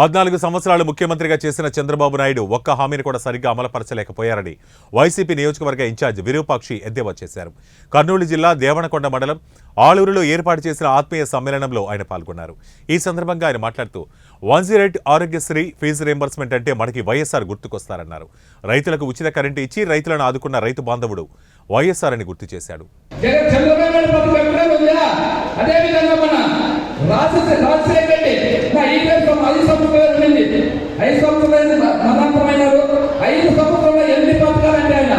పద్నాలుగు సంవత్సరాలు ముఖ్యమంత్రిగా చేసిన చంద్రబాబు నాయుడు ఒక్క హామీని కూడా సరిగ్గా అమలుపరచలేకపోయారని వైసీపీ నియోజకవర్గ ఇన్ఛార్జ్ విరూపాక్షి ఎద్దేవా చేశారు. కర్నూలు జిల్లా దేవనకొండ మండలం ఆలూరులో ఏర్పాటు చేసిన ఆత్మీయ సమ్మేళనంలో ఆయన పాల్గొన్నారు. ఈ సందర్భంగా ఆయన మాట్లాడుతూ one zero eight Aarogyasri fee reimbursement అంటే మనకి వైఎస్ఆర్ గుర్తుకొస్తారన్నారు. రైతులకు ఉచిత కరెంటు ఇచ్చి రైతులను ఆదుకున్న రైతు బాంధవుడు వైఎస్ఆర్ అని గుర్తు చేశాడు. జగన్ మన రెడ్డి నా ఈ దేశం ఐదు సంవత్సరాలు ఉండింది ఐదు సంవత్సరాలు మతాంతమైనారు ఐదు సంవత్సరాలు ఎన్ని పథకాలంటే ఆయన?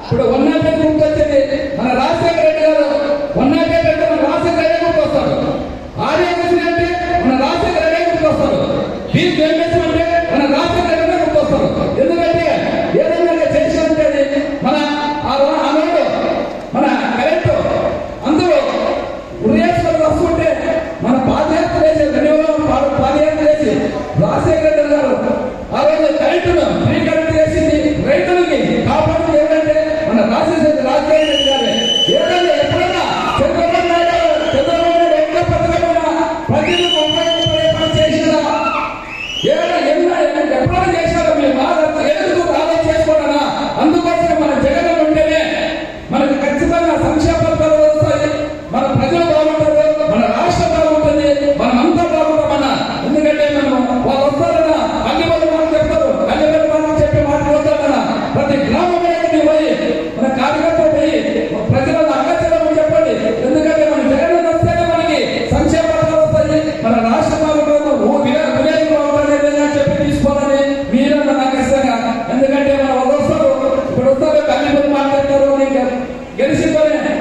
ఇప్పుడు వన్ నాట్ ఎయిట్ గుర్తు వచ్చింది. మన రాజశేఖర రెడ్డి గారు వన్ నాట్ ఎయిట్ అంటే మన రాజశేఖర రెడ్డి గుర్తు వస్తారు ఆర్యకృష్ణ అంటే ఏమైనా ఎన్నో ఎప్పుడైనా చేశారో गाली बदमाश करते रहोगे घर से बोले हैं